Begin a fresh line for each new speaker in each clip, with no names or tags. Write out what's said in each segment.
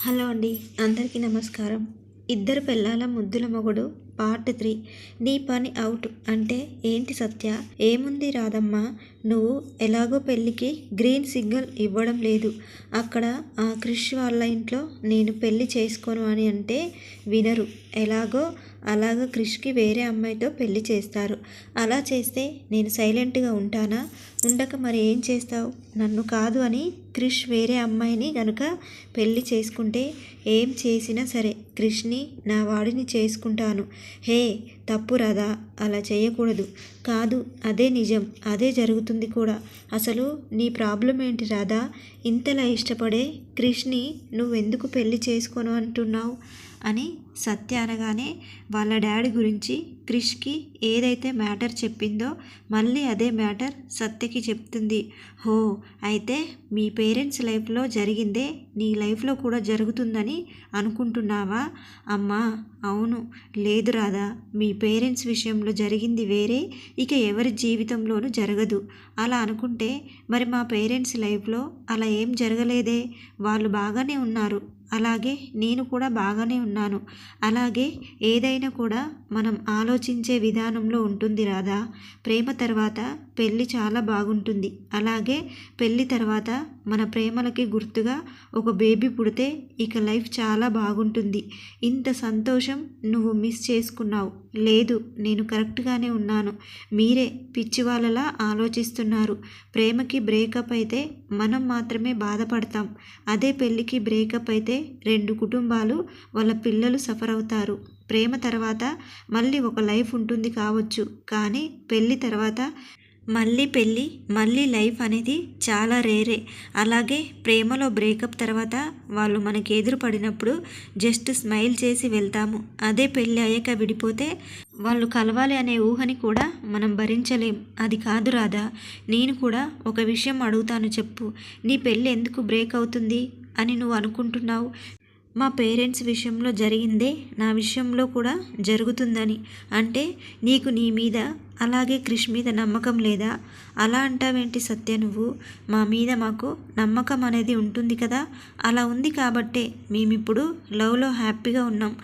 Hello అండి అందరికీ నమస్కారం. ఇద్దరు పిల్లల ముద్దుల మొగుడు పార్ట్ త్రీ. నీ పని అవుట్ అంటే ఏంటి సత్య? ఏముంది రాదమ్మా నువ్వు ఎలాగో పెళ్ళికి గ్రీన్ సిగ్నల్ ఇవ్వడం లేదు. అక్కడ ఆ క్రిష్ వాళ్ళ ఇంట్లో నేను పెళ్ళి చేసుకోను అని అంటే వినరు. ఎలాగో అలాగ క్రిష్కి వేరే అమ్మాయితో పెళ్ళి చేస్తారు. అలా చేస్తే నేను సైలెంట్గా ఉంటానా? ఉండక మరి ఏం చేస్తావు? నన్ను కాదు అని క్రిష్ వేరే అమ్మాయిని గనుక పెళ్ళి చేసుకుంటే ఏం చేసినా సరే క్రిష్ని నా వాడిని చేసుకుంటాను. హే తప్పు రాదా? అలా చేయకూడదు. కాదు అదే నిజం. అదే జరుగుతుంది కూడా. అసలు నీ ప్రాబ్లం ఏంటి రాదా ఇంతలా ఇష్టపడే క్రిష్ని నువ్వెందుకు పెళ్ళి చేసుకోను అంటున్నావు? అని సత్య అనగానే వాళ్ళ డాడీ గురించి క్రిష్కి ఏదైతే మ్యాటర్ చెప్పిందో మళ్ళీ అదే మ్యాటర్ సత్యకి చెప్తుంది. హో అయితే మీ పేరెంట్స్ లైఫ్లో జరిగిందే నీ లైఫ్లో కూడా జరుగుతుందని అనుకుంటున్నావా? అమ్మా అవును. లేదు రాదా మీ పేరెంట్స్ విషయంలో జరిగింది వేరే ఇక ఎవరి జీవితంలోనూ జరగదు. అలా అనుకుంటే మరి మా పేరెంట్స్ లైఫ్లో అలా ఏం జరగలేదే? వాళ్ళు బాగానే ఉన్నారు. అలాగే నేను కూడా బాగానే ఉన్నాను. అలాగే ఏదైనా కూడా మనం ఆలోచించే విధానంలో ఉంటుంది రాదా ప్రేమ తర్వాత పెళ్ళి చాలా బాగుంటుంది. అలాగే పెళ్ళి తర్వాత మన ప్రేమలకి గుర్తుగా ఒక బేబీ పుడితే ఇక లైఫ్ చాలా బాగుంటుంది. ఇంత సంతోషం నువ్వు మిస్ చేసుకున్నావు. లేదు నేను కరెక్ట్గానే ఉన్నాను. మీరే పిచ్చి వాళ్ళలా ఆలోచిస్తున్నారు. ప్రేమకి బ్రేకప్ అయితే మనం మాత్రమే బాధపడతాం. అదే పెళ్ళికి బ్రేకప్ అయితే రెండు కుటుంబాలు వాళ్ళ పిల్లలు సఫర్ అవుతారు. ప్రేమ తర్వాత మళ్ళీ ఒక లైఫ్ ఉంటుంది కావచ్చు. కానీ పెళ్ళి తర్వాత మళ్ళీ పెళ్ళి మళ్ళీ లైఫ్ అనేది చాలా రేరే. అలాగే ప్రేమలో బ్రేకప్ తర్వాత వాళ్ళు మనకి ఎదురు పడినప్పుడు జస్ట్ స్మైల్ చేసి వెళ్తాము. అదే పెళ్ళి అయ్యాక విడిపోతే వాళ్ళు కలవాలి అనే ఊహని కూడా మనం భరించలేం. అది కాదు రాదా నేను కూడా ఒక విషయం అడుగుతాను చెప్పు. నీ పెళ్ళి ఎందుకు బ్రేక్ అవుతుంది? అని నువ్వు అనుకుంటున్నావు? మా పేరెంట్స్ విషయంలో జరిగిందే నా విషయంలో కూడా జరుగుతుందని. అంటే నీకు నీ మీద అలాగే క్రిష్ మీద నమ్మకం లేదా? అలా అంటావేంటి సత్య నువ్వు? మా మీద మాకు నమ్మకం అనేది ఉంటుంది కదా? అలా ఉంది కాబట్టే మేమిప్పుడు లవ్లో హ్యాపీగా ఉన్నాం.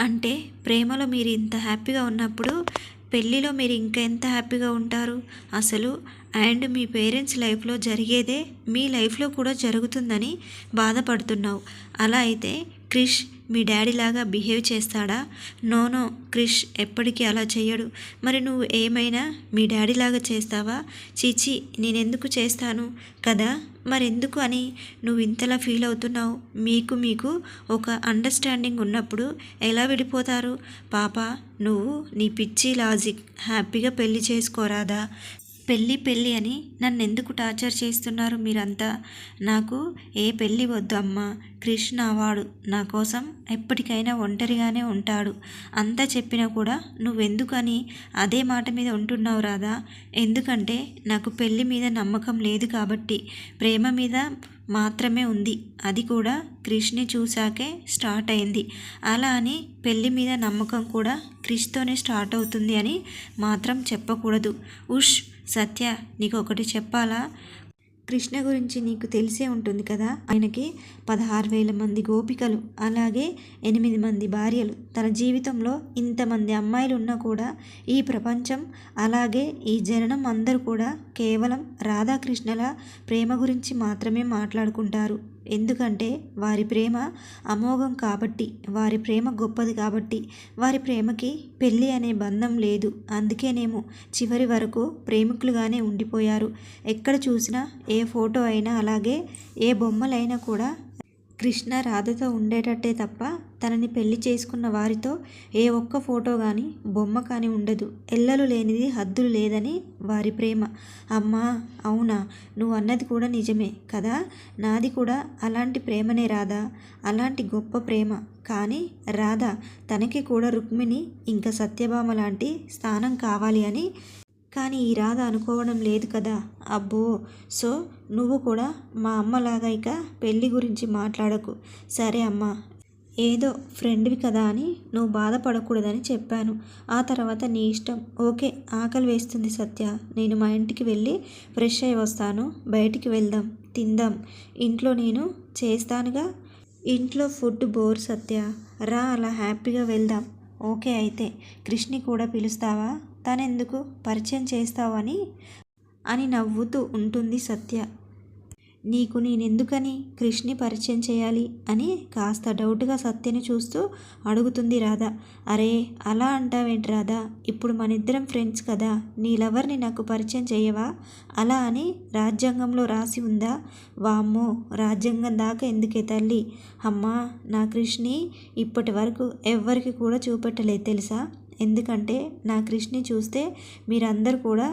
అంటే ప్రేమలో మీరు ఇంత హ్యాపీగా ఉన్నప్పుడు పెళ్ళిలో మీరు ఇంకా ఎంత హ్యాపీగా ఉంటారు? అసలు అండ్ మీ పేరెంట్స్ లైఫ్లో జరిగేదే మీ లైఫ్లో కూడా జరుగుతుందని బాధపడుతున్నావు. అలా అయితే క్రిష్ మీ డాడీ లాగా బిహేవ్ చేస్తాడా? నో నో క్రిష్ ఎప్పటికీ అలా చెయ్యడు. మరి నువ్వు ఏమైనా మీ డాడీ లాగా చేస్తావా? చీచి నేనెందుకు చేస్తాను? కదా మరెందుకు అని నువ్వు ఇంతలా ఫీల్ అవుతున్నావు? మీకు మీకు ఒక అండర్స్టాండింగ్ ఉన్నప్పుడు ఎలా విడిపోతారు? పాప నువ్వు నీ పిచ్చి లాజిక్ హ్యాపీగా పెళ్ళి చేసుకోరాదా? పెళ్ళి పెళ్ళి అని నన్ను ఎందుకు టార్చర్ చేస్తున్నారు మీరంతా? నాకు ఏ పెళ్ళి వద్దు అమ్మ. కృష్ణ వాడు నా కోసం ఎప్పటికైనా ఒంటరిగానే ఉంటాడు. అంతా చెప్పినా కూడా నువ్వెందుకని అదే మాట మీద ఉంటున్నావు రాదా ఎందుకంటే నాకు పెళ్ళి మీద నమ్మకం లేదు కాబట్టి ప్రేమ మీద మాత్రమే ఉంది. అది కూడా క్రిష్ని చూశాకే స్టార్ట్ అయింది. అలా అని పెళ్ళి మీద నమ్మకం కూడా క్రిష్తోనే స్టార్ట్ అవుతుంది అని మాత్రం చెప్పకూడదు. ఉష్ సత్య నీకు ఒకటి చెప్పాలా? కృష్ణ గురించి నీకు తెలిసే ఉంటుంది కదా? ఆయనకి పదహారు వేల మంది గోపికలు అలాగే ఎనిమిది మంది భార్యలు. తన జీవితంలో ఇంతమంది అమ్మాయిలు ఉన్నా కూడా ఈ ప్రపంచం అలాగే ఈ జననం అందరూ కూడా కేవలం రాధాకృష్ణల ప్రేమ గురించి మాత్రమే మాట్లాడుకుంటారు. ఎందుకంటే వారి ప్రేమ అమోఘం కాబట్టి వారి ప్రేమ గొప్పది కాబట్టి వారి ప్రేమకి పెళ్ళి అనే బంధం లేదు. అందుకేనేమో చివరి వరకు ప్రేమికులుగానే ఉండిపోయారు. ఎక్కడ చూసినా ఏ ఫోటో అయినా అలాగే ఏ బొమ్మలైనా కూడా కృష్ణ రాధతో ఉండేటట్టే తప్ప తనని పెళ్ళి చేసుకున్న వారితో ఏ ఒక్క ఫోటో కానీ బొమ్మ కానీ ఉండదు. ఎల్లలు లేనిది హద్దులు లేదని వారి ప్రేమ. అమ్మా అవునా? నువ్వు అన్నది కూడా నిజమే కదా? నాది కూడా అలాంటి ప్రేమనే రాధా. అలాంటి గొప్ప ప్రేమ. కానీ రాధ తనకి కూడా రుక్మిణి ఇంకా సత్యభామ లాంటి స్థానం కావాలి అని కానీ ఈ రాధ అనుకోవడం లేదు కదా? అబ్బో! సో నువ్వు కూడా మా అమ్మలాగా ఇక పెళ్ళి గురించి మాట్లాడకు. సరే అమ్మా. ఏదో ఫ్రెండ్వి కదా అని నువ్వు బాధపడకూడదని చెప్పాను. ఆ తర్వాత నీ ఇష్టం. ఓకే ఆకలి వేస్తుంది సత్య. నేను మా ఇంటికి వెళ్ళి ఫ్రెష్ అయి వస్తాను. బయటికి వెళ్దాం. తిందాం. ఇంట్లో నేను చేస్తానుగా? ఇంట్లో ఫుడ్ బోర్ సత్య. రా అలా హ్యాపీగా వెళ్దాం. ఓకే అయితే. కృష్ణి కూడా పిలుస్తావా? తనెందుకు పరిచయం చేస్తావని? అని నవ్వుతూ ఉంటుంది సత్య. నీకు నేనెందుకని కృష్ణి పరిచయం చేయాలి అని కాస్త డౌట్గా సత్యని చూస్తూ అడుగుతుంది రాధ. అరే అలా అంటావేంటి రాధా? ఇప్పుడు మనిద్దరం ఫ్రెండ్స్ కదా నీ లవర్ని నాకు పరిచయం చేయవా? అలా అని రాజ్యాంగంలో రాసి ఉందా? వామ్మో రాజ్యాంగం దాకా ఎందుకే తల్లి? అమ్మా నా కృష్ణి ఇప్పటి వరకు ఎవ్వరికి కూడా చూపెట్టలేదు తెలుసా? ఎందుకంటే నా క్రిష్ని చూస్తే మీరందరూ కూడా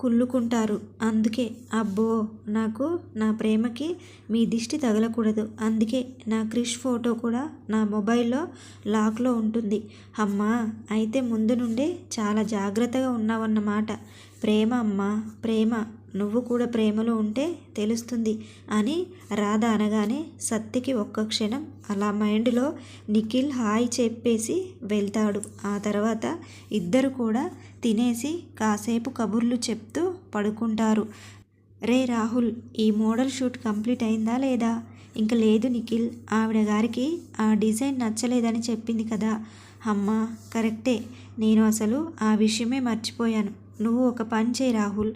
కుళ్ళుకుంటారు. అందుకే అబ్బో నాకు నా ప్రేమకి మీ దిష్టి తగలకూడదు. అందుకే నా క్రిష్ ఫోటో కూడా నా మొబైల్లో లాక్లో ఉంటుంది. అమ్మా అయితే ముందు నుండే చాలా జాగ్రత్తగా ఉన్నావన్నమాట. ప్రేమ అమ్మా ప్రేమ. నువ్వు కూడా ప్రేమలో ఉంటే తెలుస్తుంది అని రాధ అనగానే సత్తికి ఒక్క క్షణం అలా మైండ్లో నిఖిల్ హాయ్ చెప్పేసి వెళ్తాడు. ఆ తర్వాత ఇద్దరు కూడా తినేసి కాసేపు కబుర్లు చెప్తూ పడుకుంటారు. రే రాహుల్ ఈ మోడల్ షూట్ కంప్లీట్ అయిందా లేదా? ఇంక లేదు నిఖిల్ ఆవిడ గారికి ఆ డిజైన్ నచ్చలేదని చెప్పింది కదా. అమ్మా కరెక్టే. నేను అసలు ఆ విషయమే మర్చిపోయాను. నువ్వు ఒక పని చేయి రాహుల్.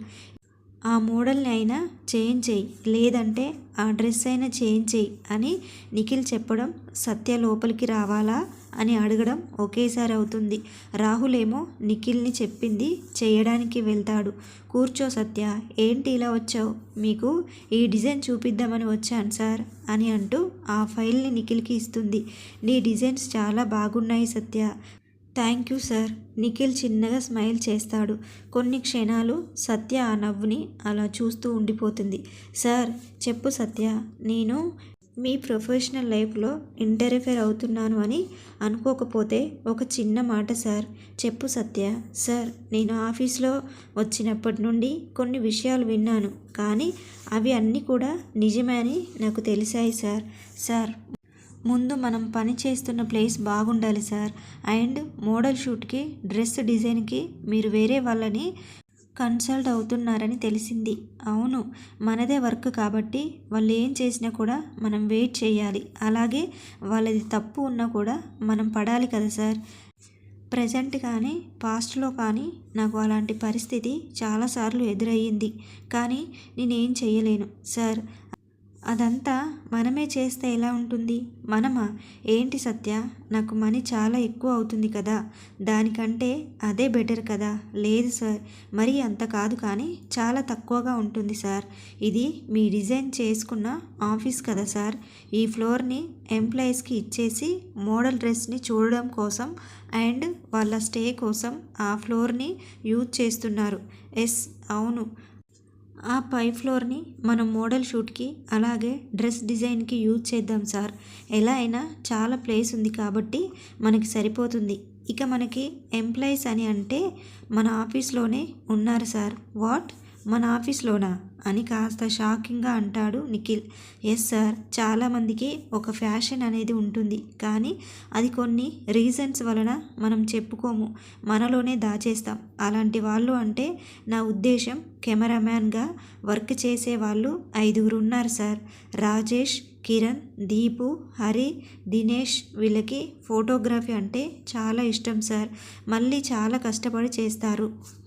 ఆ మోడల్ని అయినా చేంజ్ చేయి. లేదంటే ఆ డ్రెస్ అయినా చేంజ్ చేయి అని నిఖిల్ చెప్పడం సత్య లోపలికి రావాలా అని అడగడం ఒకేసారి అవుతుంది. రాహుల్ ఏమో నిఖిల్ని చెప్పింది చేయడానికి వెళ్తాడు. కూర్చో సత్య ఏంటి ఇలా వచ్చావు? మీకు ఈ డిజైన్ చూపిద్దామని వచ్చాను సార్ అని అంటూ ఆ ఫైల్ని నిఖిల్కి ఇస్తుంది. నీ డిజైన్స్ చాలా బాగున్నాయి Satya. Thank you sir. Nikhil చిన్నగా స్మైల్ చేస్తాడు. కొన్ని క్షణాలు సత్య ఆ నవ్వుని అలా చూస్తూ ఉండిపోతుంది. సార్ చెప్పు సత్య నేను మీ ప్రొఫెషనల్ లైఫ్లో ఇంటర్ఫేర్ అవుతున్నాను అని అనుకోకపోతే ఒక చిన్న మాట సార్. చెప్పు సత్య సార్ నేను ఆఫీస్లో వచ్చినప్పటి నుండి కొన్ని విషయాలు విన్నాను. కానీ అవి అన్నీ కూడా నిజమే అని నాకు తెలిసాయి సార్. సార్ ముందు మనం పని చేస్తున్న ప్లేస్ బాగుండాలి సార్. అండ్ మోడల్ షూట్కి డ్రెస్ డిజైన్కి మీరు వేరే వాళ్ళని కన్సల్ట్ అవుతున్నారని తెలిసింది. అవును మనదే వర్క్ కాబట్టి వాళ్ళు ఏం చేసినా కూడా మనం వెయిట్ చేయాలి. అలాగే వాళ్ళది తప్పు ఉన్నా కూడా మనం పడాలి కదా సార్. ప్రజెంట్ కానీ పాస్ట్లో కానీ నాకు అలాంటి పరిస్థితి చాలాసార్లు ఎదురయ్యింది. కానీ నేనేం చేయలేను సార్. అదంతా మనమే చేస్తే ఎలా ఉంటుంది? మనమా? ఏంటి సత్య? నాకు మనీ చాలా ఎక్కువ అవుతుంది కదా. దానికంటే అదే బెటర్ కదా. లేదు సార్. మరీ అంత కాదు కానీ చాలా తక్కువగా ఉంటుంది సార్. ఇది మీ డిజైన్ చేసుకున్న ఆఫీస్ కదా సార్. ఈ ఫ్లోర్ని ఎంప్లాయీస్కి ఇచ్చేసి మోడల్ డ్రెస్ని చూడడం కోసం అండ్ వాళ్ళ స్టే కోసం ఆ ఫ్లోర్ని యూజ్ చేస్తున్నారు. ఎస్ అవును. ఆ పై ఫ్లోర్ని మనం మోడల్ షూట్కి అలాగే డ్రెస్ డిజైన్కి యూజ్ చేద్దాం సార్. ఎలా అయినా చాలా ప్లేస్ ఉంది కాబట్టి మనకి సరిపోతుంది. ఇక మనకి ఎంప్లాయీస్ అని అంటే మన ఆఫీస్లోనే ఉన్నారు సార్. వాట్? మన ఆఫీస్లోనా? అని కాస్త షాకింగ్గా అంటాడు నిఖిల్. ఎస్ సార్ చాలామందికి ఒక ఫ్యాషన్ అనేది ఉంటుంది కానీ అది కొన్ని రీజన్స్ వలన మనం చెప్పుకోము మనలోనే దాచేస్తాం. అలాంటి వాళ్ళు అంటే నా ఉద్దేశం కెమెరామ్యాన్గా వర్క్ చేసే వాళ్ళు ఐదుగురు ఉన్నారు సార్. రాజేష్ కిరణ్ దీపు హరి దినేష్ వీళ్ళకి ఫోటోగ్రఫీ అంటే చాలా ఇష్టం సార్. మళ్ళీ చాలా కష్టపడి చేస్తారు.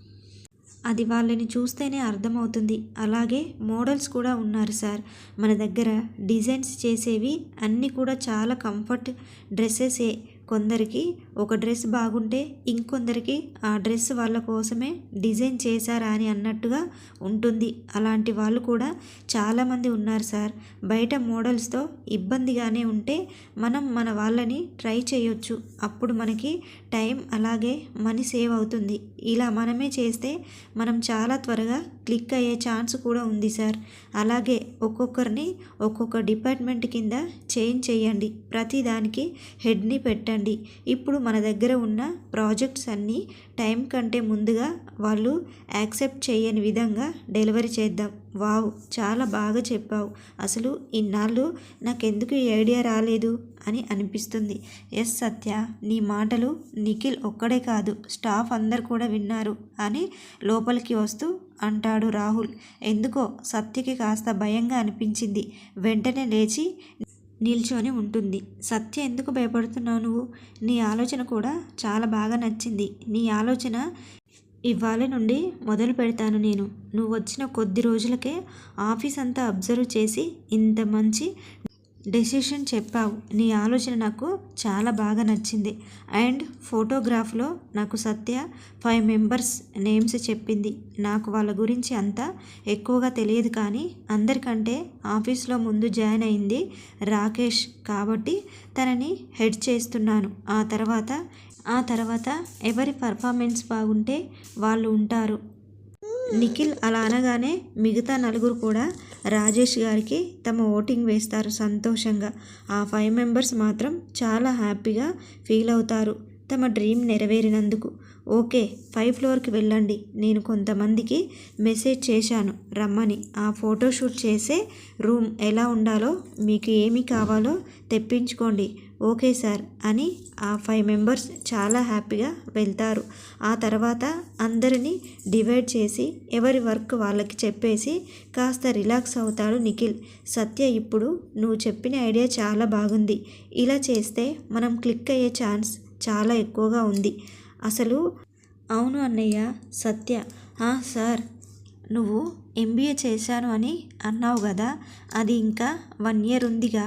అది వాళ్ళని చూస్తేనే అర్థమవుతుంది. అలాగే మోడల్స్ కూడా ఉన్నారు సార్. మన దగ్గర డిజైన్స్ చేసేవి అన్నీ కూడా చాలా కంఫర్ట్ డ్రెస్సెసే. కొందరికి ఒక డ్రెస్ బాగుంటే ఇంకొందరికి ఆ డ్రెస్ వాళ్ళ కోసమే డిజైన్ చేశారా అని అన్నట్టుగా ఉంటుంది. అలాంటి వాళ్ళు కూడా చాలామంది ఉన్నారు సార్. బయట మోడల్స్తో ఇబ్బందిగానే ఉంటే మనం మన వాళ్ళని ట్రై చేయొచ్చు. అప్పుడు మనకి టైం అలాగే మనీ సేవ్ అవుతుంది. ఇలా మనమే చేస్తే మనం చాలా త్వరగా క్లిక్ అయ్యే ఛాన్స్ కూడా ఉంది సార్. అలాగే ఒక్కొక్కరిని ఒక్కొక్క డిపార్ట్మెంట్ కింద చేంజ్ చేయండి. ప్రతిదానికి హెడ్ని పెట్టండి. ఇప్పుడు మన దగ్గర ఉన్న ప్రాజెక్ట్స్ అన్నీ టైం కంటే ముందుగా వాళ్ళు యాక్సెప్ట్ చేయని విధంగా డెలివరీ చేద్దాం. వావ్ చాలా బాగా చెప్పావు. అసలు ఇన్నాళ్ళు నాకెందుకు ఈ ఐడియా రాలేదు అని అనిపిస్తుంది. ఎస్ సత్య నీ మాటలు నిఖిల్ ఒక్కడే కాదు స్టాఫ్ అందరు కూడా విన్నారు అని లోపలికి వస్తూ అంటాడు రాహుల్. ఎందుకో సత్యకి కాస్త భయంగా అనిపించింది. వెంటనే లేచి నిల్చొని ఉంటుంది. సత్య ఎందుకు భయపడుతున్నావు నువ్వు? నీ ఆలోచన కూడా చాలా బాగా నచ్చింది. నీ ఆలోచన ఇవాళ నుండి మొదలు పెడతాను నేను. నువ్వు వచ్చిన కొద్ది రోజులకే ఆఫీస్ అంతా అబ్జర్వ్ చేసి ఇంత మంచి డెసిషన్ చెప్పావు. నీ ఆలోచన నాకు చాలా బాగా నచ్చింది. అండ్ ఫోటోగ్రాఫ్లో నాకు సత్య ఫైవ్ మెంబర్స్ నేమ్స్ చెప్పింది. నాకు వాళ్ళ గురించి అంతా ఎక్కువగా తెలియదు కానీ అందరికంటే ఆఫీస్లో ముందు జాయిన్ అయింది రాకేష్ కాబట్టి తనని హెడ్ చేస్తున్నాను. ఆ తర్వాత ఆ తర్వాత ఎవరి పర్ఫార్మెన్స్ బాగుంటే వాళ్ళు ఉంటారు. నిఖిల్ అలా అనగానే మిగతా నలుగురు కూడా రాజేష్ గారికి తమ ఓటింగ్ వేస్తారు సంతోషంగా. ఆ ఫైవ్ మెంబర్స్ మాత్రం చాలా హ్యాపీగా ఫీల్ అవుతారు. తమ డ్రీమ్ నెరవేరినందుకు. ఓకే ఫైవ్ ఫ్లోర్కి వెళ్ళండి. నేను కొంతమందికి మెసేజ్ చేశాను. రమ్మని. ఆ ఫోటోషూట్ చేసే రూమ్ ఎలా ఉండాలో మీకు ఏమి కావాలో తెప్పించుకోండి. ఓకే సార్ అని ఆ ఫైవ్ మెంబర్స్ చాలా హ్యాపీగా వెళ్తారు. ఆ తర్వాత అందరినీ డివైడ్ చేసి ఎవరి వర్క్ వాళ్ళకి చెప్పేసి కాస్త రిలాక్స్ అవుతాడు నిఖిల్. సత్య ఇప్పుడు నువ్వు చెప్పిన ఐడియా చాలా బాగుంది. ఇలా చేస్తే మనం క్లిక్ అయ్యే ఛాన్స్ చాలా ఎక్కువగా ఉంది. అసలు అవును అన్నయ్య సత్య. సార్ నువ్వు ఎంబీఏ చేశాను అని అన్నావు కదా అది ఇంకా వన్ ఇయర్ ఉందిగా.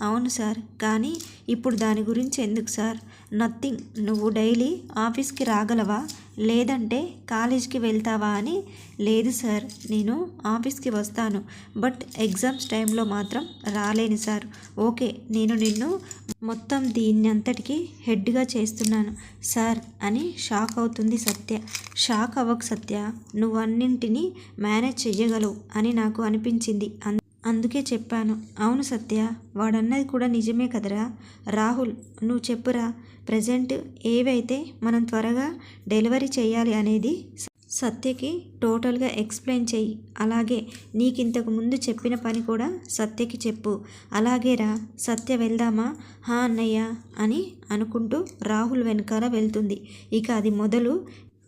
అవును సార్. కానీ ఇప్పుడు దాని గురించి ఎందుకు సార్? నథింగ్. నువ్వు డైలీ ఆఫీస్కి రాగలవా? లేదంటే కాలేజ్కి వెళ్తావా అని లేదు సార్ నేను ఆఫీస్కి వస్తాను. బట్ ఎగ్జామ్స్ టైంలో మాత్రం రాలేను సార్. ఓకే నేను నిన్ను మొత్తం దీన్ని అంతటికి హెడ్గా చేస్తున్నాను సార్ అని షాక్ అవుతుంది సత్య. షాక్ అవ్వకు సత్య. నువ్వు అన్నింటినీ మేనేజ్ చెయ్యగలవు అని నాకు అనిపించింది. అన్- అందుకే చెప్పాను. అవును సత్య వాడన్నది కూడా నిజమే కదరా? రాహుల్ నువ్వు చెప్పురా ప్రజెంట్ ఏవైతే మనం త్వరగా డెలివరీ చేయాలి అనేది సత్యకి టోటల్గా ఎక్స్ప్లెయిన్ చెయ్యి. అలాగే నీకు ఇంతకు ముందు చెప్పిన పని కూడా సత్యకి చెప్పు. అలాగేరా సత్య వెళ్దామా? హా అన్నయ్య అని అనుకుంటూ రాహుల్ వెనకాల వెళ్తుంది. ఇక అది మొదలు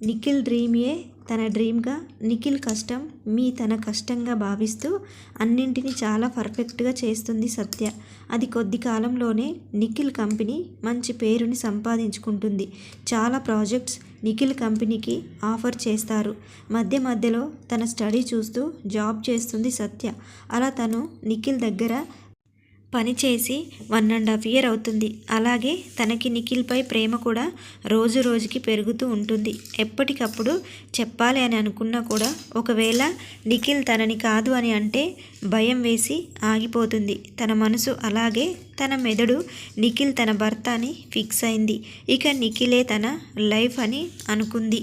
నిఖిల్ డ్రీమ్యే తన డ్రీమ్గా నిఖిల్ కష్టం మీ తన కష్టంగా భావిస్తూ అన్నింటినీ చాలా పర్ఫెక్ట్గా చేస్తుంది సత్య. అది కొద్ది కాలంలోనే నిఖిల్ కంపెనీ మంచి పేరుని సంపాదించుకుంటుంది. చాలా ప్రాజెక్ట్స్ నిఖిల్ కంపెనీకి ఆఫర్ చేస్తారు. మధ్య మధ్యలో తన స్టడీ చూస్తూ జాబ్ చేస్తుంది సత్య. అలా తను నిఖిల్ దగ్గర పనిచేసి వన్ అండ్ హాఫ్ ఇయర్ అవుతుంది. అలాగే తనకి నిఖిల్పై ప్రేమ కూడా రోజు రోజుకి పెరుగుతూ ఉంటుంది. ఎప్పటికప్పుడు చెప్పాలి అని అనుకున్నా కూడా ఒకవేళ నిఖిల్ తనని కాదు అని అంటే భయం వేసి ఆగిపోతుంది. తన మనసు అలాగే తన మెదడు నిఖిల్ తన భర్త అని ఫిక్స్ అయింది. ఇక నిఖిలే తన లైఫ్ అని అనుకుంది.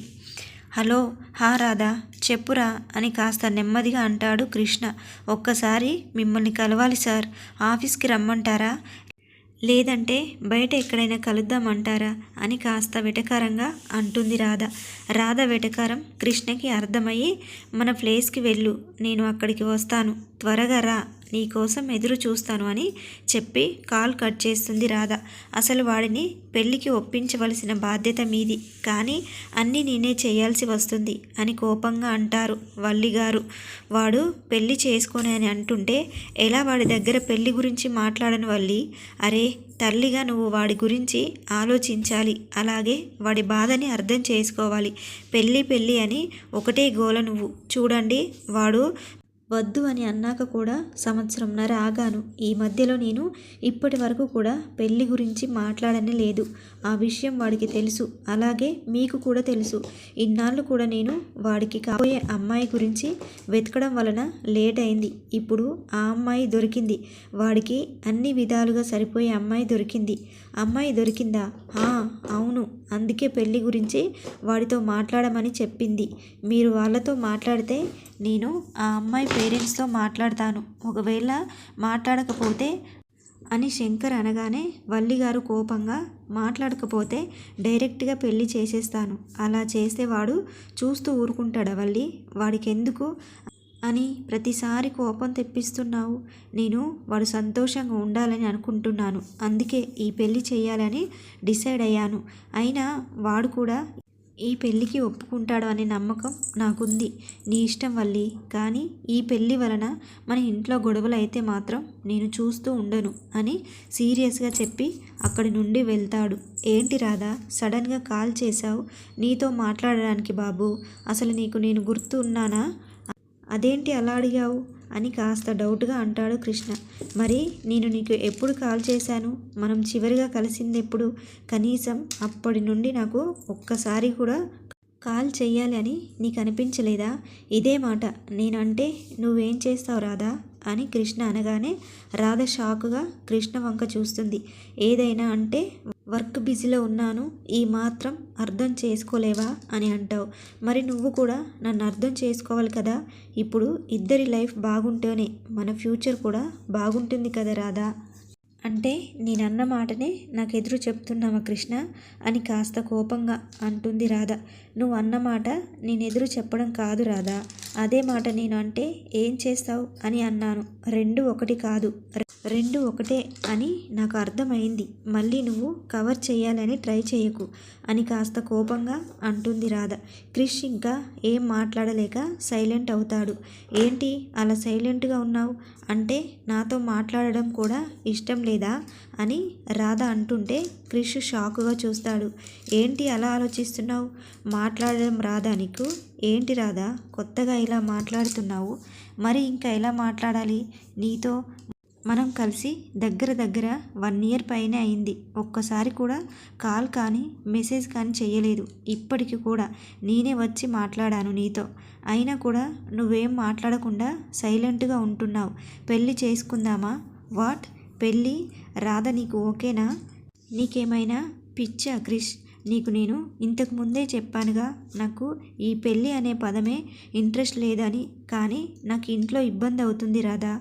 హలో హా రాధా చెప్పురా అని కాస్త నెమ్మదిగా అంటాడు కృష్ణ. ఒక్కసారి మిమ్మల్ని కలవాలి సార్. ఆఫీస్కి రమ్మంటారా? లేదంటే బయట ఎక్కడైనా కలుద్దామంటారా అని కాస్త వెటకారంగా అంటుంది రాధ. రాధ వెటకారం కృష్ణకి అర్థమయ్యి మన ప్లేస్కి వెళ్ళు నేను అక్కడికి వస్తాను. త్వరగా రా నీకోసం ఎదురు చూస్తాను అని చెప్పి కాల్ కట్ చేస్తుంది రాధ. అసలు వాడిని పెళ్ళికి ఒప్పించవలసిన బాధ్యత మీది. కానీ అన్నీ నేనే చేయాల్సి వస్తుంది అని కోపంగా అంటారు వల్లి గారు వాడు పెళ్ళి చేసుకొని అని అంటుంటే ఎలా వాడి దగ్గర పెళ్ళి గురించి మాట్లాడను వల్లి? అరే తల్లిగా నువ్వు వాడి గురించి ఆలోచించాలి. అలాగే వాడి బాధని అర్థం చేసుకోవాలి. పెళ్ళి పెళ్ళి అని ఒకటే గోల నువ్వు. చూడండి వాడు వద్దు అని అన్నాక కూడా సంవత్సరంన్నర ఆగాను. ఈ మధ్యలో నేను ఇప్పటి వరకు కూడా పెళ్ళి గురించి మాట్లాడని లేదు. ఆ విషయం వాడికి తెలుసు. అలాగే మీకు కూడా తెలుసు. ఇన్నాళ్ళు కూడా నేను వాడికి కాబోయే అమ్మాయి గురించి వెతకడం వలన లేట్ అయింది. ఇప్పుడు ఆ అమ్మాయి దొరికింది. వాడికి అన్ని విధాలుగా సరిపోయే అమ్మాయి దొరికింది. అమ్మాయి దొరికిందా? అవును. అందుకే పెళ్ళి గురించి వాడితో మాట్లాడమని చెప్పింది. మీరు వాళ్ళతో మాట్లాడితే నేను ఆ అమ్మాయి పేరెంట్స్తో మాట్లాడతాను. ఒకవేళ మాట్లాడకపోతే అని శంకర్ అనగానే వల్లి గారు కోపంగా మాట్లాడకపోతే డైరెక్ట్గా పెళ్ళి చేసేస్తాను. అలా చేస్తే వాడు చూస్తూ ఊరుకుంటాడా వల్లి? వాడికెందుకు అని ప్రతిసారి కోపం తెప్పిస్తున్నావు. నేను వాడు సంతోషంగా ఉండాలని అనుకుంటున్నాను. అందుకే ఈ పెళ్ళి చేయాలని డిసైడ్ అయ్యాను. అయినా వాడు కూడా ఈ పెళ్ళికి ఒప్పుకుంటాడు అనే నమ్మకం నాకుంది. నీ ఇష్టం వల్లి. కానీ ఈ పెళ్ళి వలన మన ఇంట్లో గొడవలు అయితే మాత్రం నేను చూస్తూ ఉండను అని సీరియస్గా చెప్పి అక్కడి నుండి వెళ్తాడు. ఏంటి రాధా సడన్గా కాల్ చేశావు? నీతో మాట్లాడడానికి బాబు. అసలు నీకు నేను గుర్తు ఉన్నానా? అదేంటి అలా అడిగావు? అని కాస్త డౌట్గా అంటాడు కృష్ణ. మరి నేను నీకు ఎప్పుడు కాల్ చేశాను? మనం చివరిగా కలిసింది ఎప్పుడు కనీసం అప్పటి నుండి నాకు ఒక్కసారి కూడా కాల్ చేయాలి అని నీకు అనిపించలేదా ఇదే మాట. నేనంటే నువ్వేం చేస్తావు రాధా? అని కృష్ణ అనగానే రాధ షాకుగా కృష్ణ వంక చూస్తుంది. ఏదైనా అంటే వర్క్ బిజీలో ఉన్నాను ఈ మాత్రం అర్థం చేసుకోలేవా అని అంటావు. మరి నువ్వు కూడా నన్ను అర్థం చేసుకోవాలి కదా? ఇప్పుడు ఇద్దరి లైఫ్ బాగుంటేనే మన ఫ్యూచర్ కూడా బాగుంటుంది కదా రాధా? అంటే నేనన్న మాటనే నాకు ఎదురు చెప్తున్నావా కృష్ణ? అని కాస్త కోపంగా అంటుంది రాధ. నువ్వు అన్న మాట నేను ఎదురు చెప్పడం కాదు రాధా. అదే మాట నేను అంటే ఏం చేస్తావు అని అన్నాను. రెండు ఒకటి కాదు. రెండు ఒకటే అని నాకు అర్థమైంది. మళ్ళీ నువ్వు కవర్ చేయాలని ట్రై చేయకు అని కాస్త కోపంగా అంటుంది రాధ. క్రిష్ ఇంకా ఏం మాట్లాడలేక సైలెంట్ అవుతాడు. ఏంటి అలా సైలెంట్గా ఉన్నావు? అంటే నాతో మాట్లాడడం కూడా ఇష్టం లేదా? అని రాధ అంటుంటే క్రిష్ షాకుగా చూస్తాడు. ఏంటి అలా ఆలోచిస్తున్నావు? మాట్లాడడం రాదా నీకు? ఏంటి రాధా కొత్తగా ఇలా మాట్లాడుతున్నావు? మరి ఇంకా ఎలా మాట్లాడాలి? నీతో మనం కలిసి దగ్గర దగ్గర వన్ ఇయర్ పైనే అయింది. ఒక్కసారి కూడా కాల్ కానీ మెసేజ్ కానీ చేయలేదు. ఇప్పటికి కూడా నేనే వచ్చి మాట్లాడాను నీతో. అయినా కూడా నువ్వేం మాట్లాడకుండా సైలెంట్గా ఉంటున్నావు. పెళ్ళి చేసుకుందామా? వాట్? పెళ్ళి రాధ నీకు ఓకేనా? నీకేమైనా పిచ్చా క్రిష్? నీకు నేను ఇంతకు ముందే చెప్పానుగా నాకు ఈ పెళ్ళి అనే పదమే ఇంట్రెస్ట్ లేదని కానీ నాకు ఇంట్లో ఇబ్బంది అవుతుంది రాదా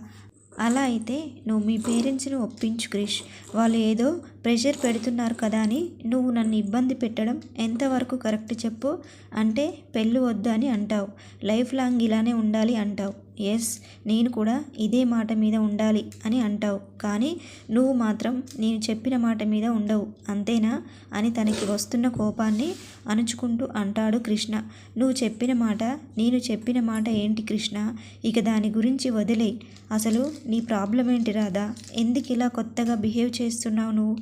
అలా అయితే నువ్వు మీ పేరెంట్స్ని ఒప్పించు క్రిష్. వాళ్ళు ఏదో ప్రెషర్ పెడుతున్నారు కదా అని నువ్వు నన్ను ఇబ్బంది పెట్టడం ఎంతవరకు కరెక్ట్ చెప్పు? అంటే పెళ్ళి వద్దు అని అంటావు. లైఫ్ లాంగ్ ఇలానే ఉండాలి అంటావు. ఎస్ నేను కూడా ఇదే మాట మీద ఉండాలి అని అంటావు. కానీ నువ్వు మాత్రం నేను చెప్పిన మాట మీద ఉండవు. అంతేనా? అని తనకి వస్తున్న కోపాన్ని అణుచుకుంటూ అంటాడు కృష్ణ. నువ్వు చెప్పిన మాట నేను చెప్పిన మాట ఏంటి కృష్ణ? ఇక దాని గురించి వదిలే అసలు నీ ప్రాబ్లం ఏంటి రాదా ఎందుకు ఇలా కొత్తగా బిహేవ్ చేస్తున్నావు నువ్వు?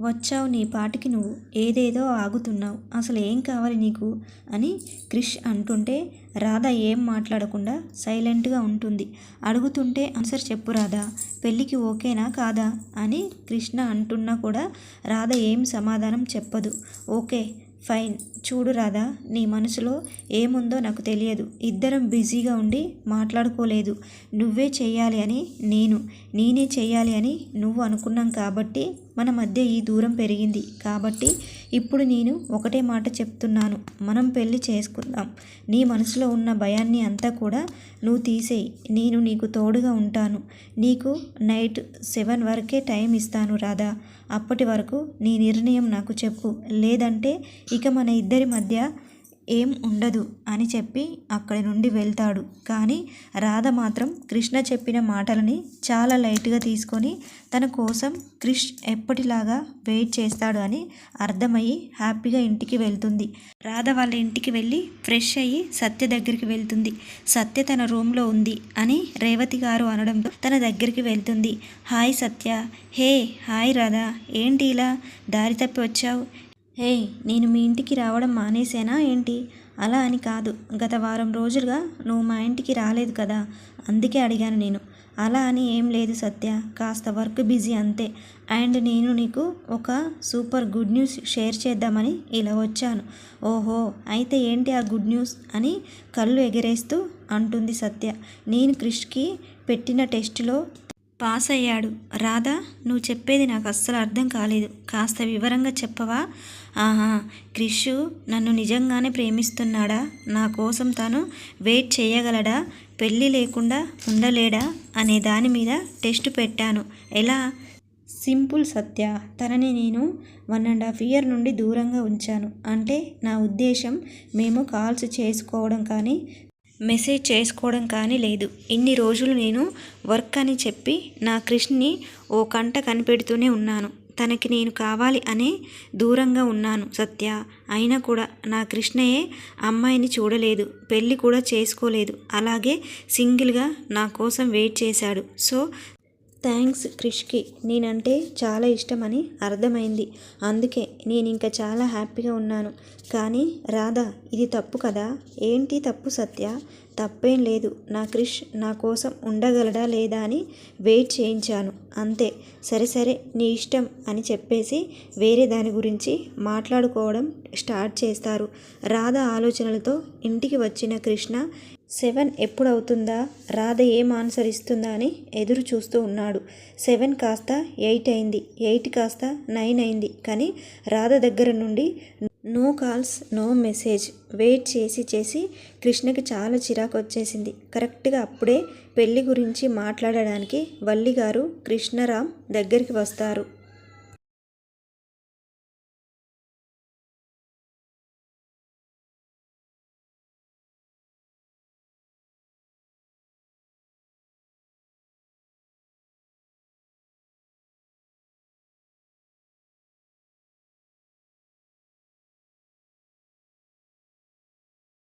వచ్చావు నీ పాటికి నువ్వు ఏదేదో ఆగుతున్నావు. అసలు ఏం కావాలి నీకు? అని క్రిష్ అంటుంటే రాధ ఏం మాట్లాడకుండా సైలెంట్గా ఉంటుంది. అడుగుతుంటే ఆన్సర్ చెప్పు రాధా. పెళ్ళికి ఓకేనా కాదా? అని కృష్ణ అంటున్నా కూడా రాధ ఏం సమాధానం చెప్పదు. Okay fine. చూడు రాధా నీ మనసులో ఏముందో నాకు తెలియదు. ఇద్దరం బిజీగా ఉండి మాట్లాడుకోలేదు. నువ్వే చేయాలి అని నేను నేనే చేయాలి అని నువ్వు అనుకున్నాం కాబట్టి మన మధ్య ఈ దూరం పెరిగింది. కాబట్టి ఇప్పుడు నేను ఒకటే మాట చెప్తున్నాను. మనం పెళ్ళి చేసుకుందాం. నీ మనసులో ఉన్న భయాన్ని అంతా కూడా నువ్వు తీసేయి. నేను నీకు తోడుగా ఉంటాను. నీకు నైట్ సెవెన్ వరకే టైం ఇస్తాను రాధా. అప్పటి వరకు నీ నిర్ణయం నాకు చెప్పు. లేదంటే ఇక మన ఇద్దరి మధ్య ఏం ఉండదు అని చెప్పి అక్కడి నుండి వెళ్తాడు. కానీ రాధ మాత్రం కృష్ణ చెప్పిన మాటలని చాలా లైట్గా తీసుకొని తన కోసం క్రిష్ ఎప్పటిలాగా వెయిట్ చేస్తాడు అని అర్థమయ్యి హ్యాపీగా ఇంటికి వెళ్తుంది. రాధ వాళ్ళ ఇంటికి వెళ్ళి ఫ్రెష్ అయ్యి సత్య దగ్గరికి వెళ్తుంది. సత్య తన రూమ్లో ఉంది అని రేవతి గారు అనడంతో తన దగ్గరికి వెళ్తుంది. Hi Satya. Hey hi Radha. ఏంటి ఇలా దారి తప్పి వచ్చావు? హే నేను మీ ఇంటికి రావడం మానేసానా ఏంటి? అలా అని కాదు. గత వారం రోజులుగా నువ్వు మా ఇంటికి రాలేదు కదా? అందుకే అడిగాను నేను. అలా అని ఏం లేదు సత్య. కాస్త వర్క్ బిజీ అంతే. అండ్ నేను నీకు ఒక సూపర్ గుడ్ న్యూస్ షేర్ చేద్దామని ఇలా వచ్చాను. ఓహో అయితే ఏంటి ఆ గుడ్ న్యూస్ అని కళ్ళు ఎగరేస్తూ అంటుంది సత్య. నేను క్రిష్కి పెట్టిన టెస్ట్లో పాస్ అయ్యాడు రాధా నువ్వు చెప్పేది నాకు అస్సలు అర్థం కాలేదు. కాస్త వివరంగా చెప్పవా? ఆహా క్రిషు నన్ను నిజంగానే ప్రేమిస్తున్నాడా? నా కోసం తాను వెయిట్ చేయగలడా? పెళ్ళి లేకుండా ఉండలేడా? అనే దాని మీద టెస్ట్ పెట్టాను. ఎలా? సింపుల్ సత్య తనని నేను వన్ అండ్ హాఫ్ ఇయర్ నుండి దూరంగా ఉంచాను. అంటే నా ఉద్దేశం మేము కాల్స్ చేసుకోవడం కానీ మెసేజ్ చేసుకోవడం కానీ లేదు. ఇన్ని రోజులు నేను వర్క్ అని చెప్పి నా కృష్ణని ఓ కంట కనిపెడుతూనే ఉన్నాను. తనకి నేను కావాలి అనే దూరంగా ఉన్నాను సత్య. అయినా కూడా నా కృష్ణయే అమ్మాయిని చూడలేదు. పెళ్ళి కూడా చేసుకోలేదు. అలాగే సింగిల్గా నా కోసం వెయిట్ చేశాడు. సో థ్యాంక్స్ క్రిష్కి. నేనంటే చాలా ఇష్టమని అర్థమైంది. అందుకే నేను ఇంకా చాలా హ్యాపీగా ఉన్నాను. కానీ రాధా ఇది తప్పు కదా? ఏంటి తప్పు సత్య? తప్పేం లేదు. నా క్రిష్ నా కోసం ఉండగలడా లేదా అని వెయిట్ చేయించాను. అంతే. సరే సరే నీ ఇష్టం అని చెప్పేసి వేరే దాని గురించి మాట్లాడుకోవడం స్టార్ట్ చేస్తారు. రాధ ఆలోచనలతో ఇంటికి వచ్చిన కృష్ణ సెవెన్ ఎప్పుడు అవుతుందా రాధ ఏం ఆన్సర్ ఇస్తుందా అని ఎదురు చూస్తూ ఉన్నాడు. సెవెన్ కాస్త ఎయిట్ అయింది. ఎయిట్ కాస్త నైన్ అయింది. కానీ రాధ దగ్గర నుండి no calls no message wait చేసి చేసి కృష్ణకి చాలా చిరాకు వచ్చేసింది. కరెక్ట్గా అప్పుడే పెళ్ళి గురించి మాట్లాడడానికి వల్లి గారు కృష్ణరామ్ దగ్గరికి వస్తారు.